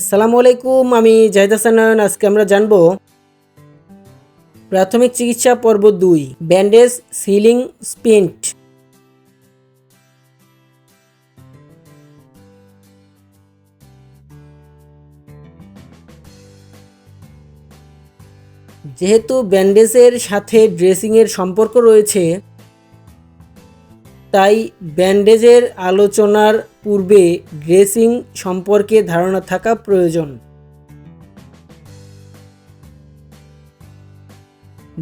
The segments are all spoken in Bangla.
আসসালামু আলাইকুম, আমি জাহিদ হাসান আজকে আমরা জানব প্রাথমিক চিকিৎসা পর্ব দুই, ব্যান্ডেজ, সিলিং, স্পিন্ট। যেহেতু ব্যান্ডেজের সাথে ড্রেসিংয়ের সম্পর্ক রয়েছে তাই ব্যান্ডেজের আলোচনার পূর্বে ড্রেসিং সম্পর্কে ধারণা থাকা প্রয়োজন।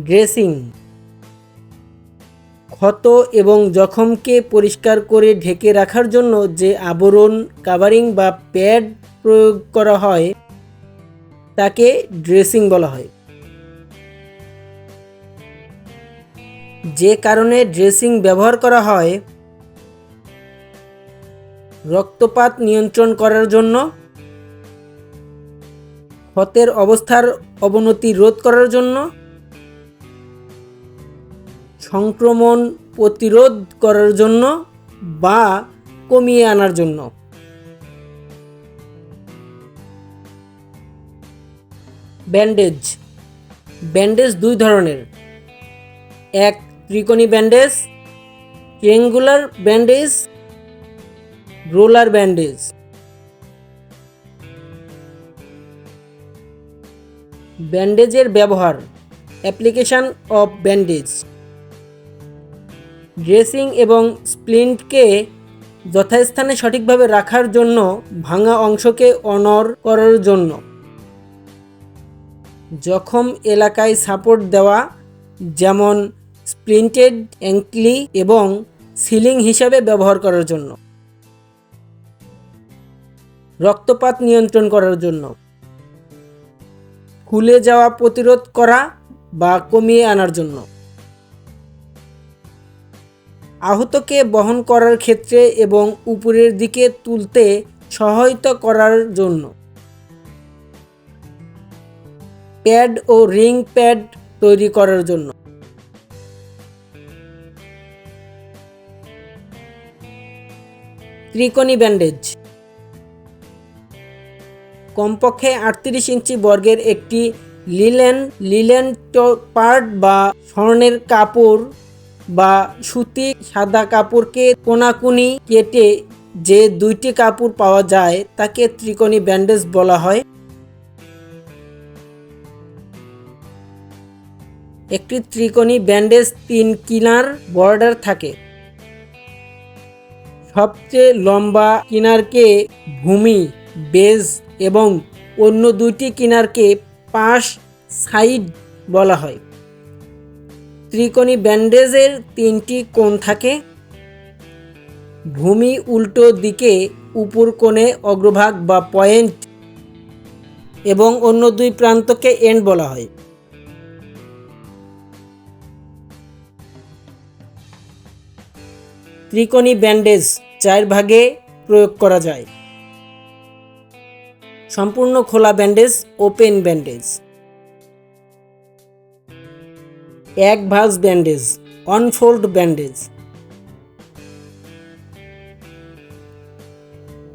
ড্রেসিং ক্ষত এবং জখমকে পরিষ্কার করে ঢেকে রাখার জন্য যে আবরণ, কাভারিং বা প্যাড প্রয়োগ করা হয়, তাকে ড্রেসিং বলা হয়। যে কারণে ড্রেসিং ব্যবহার করা হয় রক্তপাত নিয়ন্ত্রণ করার জন্য ক্ষতের অবস্থার অবনতি রোধ করার জন্য, সংক্রমণ প্রতিরোধ করার জন্য বা কমিয়ে আনার জন্য। ব্যান্ডেজ। ব্যান্ডেজ দুই ধরনের। এক ত্রিকোণী bandage triangular bandage roller bandage. ব্যান্ডেজের ব্যবহার অ্যাপ্লিকেশন অফ ব্যান্ডেজ ড্রেসিং এবং স্প্লিন্টকে যথাস্থানে সঠিকভাবে রাখার জন্য ভাঙা অংশকে অনর করার জন্য। জখম এলাকায় সাপোর্ট দেওয়া, যেমন স্প্লিন্টেড অ্যাঙ্কলি এবং সিলিং হিসাবে ব্যবহার করার জন্য। রক্তপাত নিয়ন্ত্রণ করার জন্য। খুলে যাওয়া প্রতিরোধ করা বা কমিয়ে আনার জন্য। আহতকে বহন করার ক্ষেত্রে এবং উপরের দিকে তুলতে সহায়তা করার জন্য। প্যাড ও রিং প্যাড তৈরি করার জন্য। ত্রিকোণী ব্যান্ডেজ। কমপক্ষে আটত্রিশ ইঞ্চি বর্গের একটি লিলেন লিলেন পার্ট বা স্বর্ণের কাপড় বা সুতি সাদা কাপড়কে কোনাকুনি কেটে যে দুইটি কাপড় পাওয়া যায়, তাকে ত্রিকোণী ব্যান্ডেজ বলা হয়। একটি ত্রিকোণী ব্যান্ডেজ তিন কিনার বর্ডার থাকে। সবচেয়ে লম্বা কিনারকে ভূমি, বেজ এবং অন্য দুইটি কিনারকে পাশ সাইড বলা হয়। ত্রিকোণী ব্যান্ডেজের তিনটি কোণ থাকে। ভূমি উল্টো দিকে উপর কোণে অগ্রভাগ বা পয়েন্ট এবং অন্য দুই প্রান্তকে এন্ড বলা হয়। ত্রিকোণী ব্যান্ডেজ চার ভাগে প্রয়োগ করা যায়। সম্পূর্ণ খোলা ব্যান্ডেজ, ওপেন ব্যান্ডেজ। এক ভাঁজ ব্যান্ডেজ, অনফোল্ড ব্যান্ডেজ।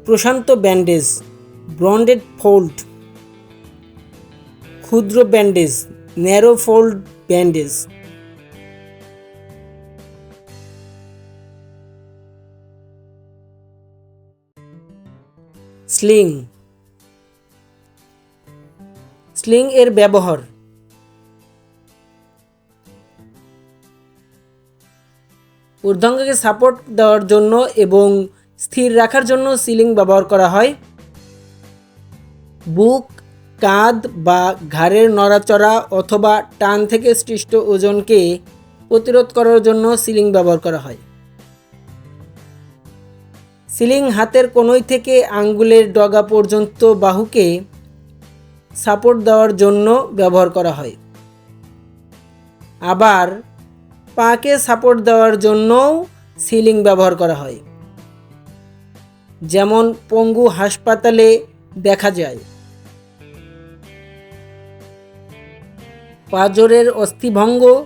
প্রশান্ত ব্যান্ডেজ, ব্রন্ডেড ফোল্ড। ক্ষুদ্র bandage, narrow fold bandage. Sling. Sling এর ব্যবহার। ঊর্ধ্বাঙ্গকে সাপোর্ট দেওয়ার জন্য এবং স্থির রাখার জন্য সিলিং ব্যবহার করা হয়। বুক, কাঁধ বা ঘাড়ের নড়াচড়া অথবা টান থেকে সৃষ্ট ওজনকে প্রতিরোধ করার জন্য সিলিং ব্যবহার করা হয়। সিলিং হাতের কোনোই থেকে আঙ্গুলের ডগা পর্যন্ত বাহুকে সাপোর্ট দেওয়ার জন্য ব্যবহার করা হয়। আবার পাকে সাপোর্ট দেওয়ার জন্যও সিলিং ব্যবহার করা হয়। যেমন পঙ্গু হাসপাতালে দেখা যায়। পাজরের অস্থিভঙ্গ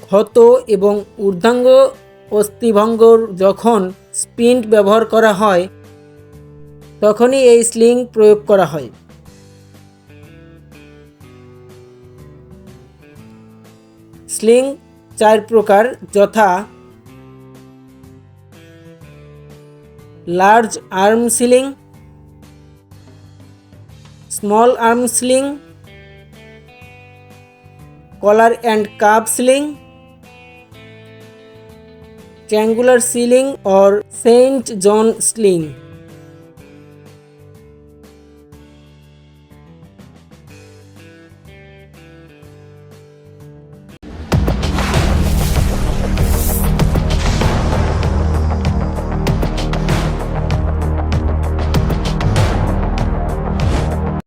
ক্ষত এবং ঊর্ধ্বাঙ্গ অস্থিভঙ্গর যখন স্পিন্ট ব্যবহার করা হয়, তখনই এই স্লিং প্রয়োগ করা হয়। স্লিং চার প্রকার, যথা large arm sling small arm sling collar and cup sling triangular ceiling or Saint John sling.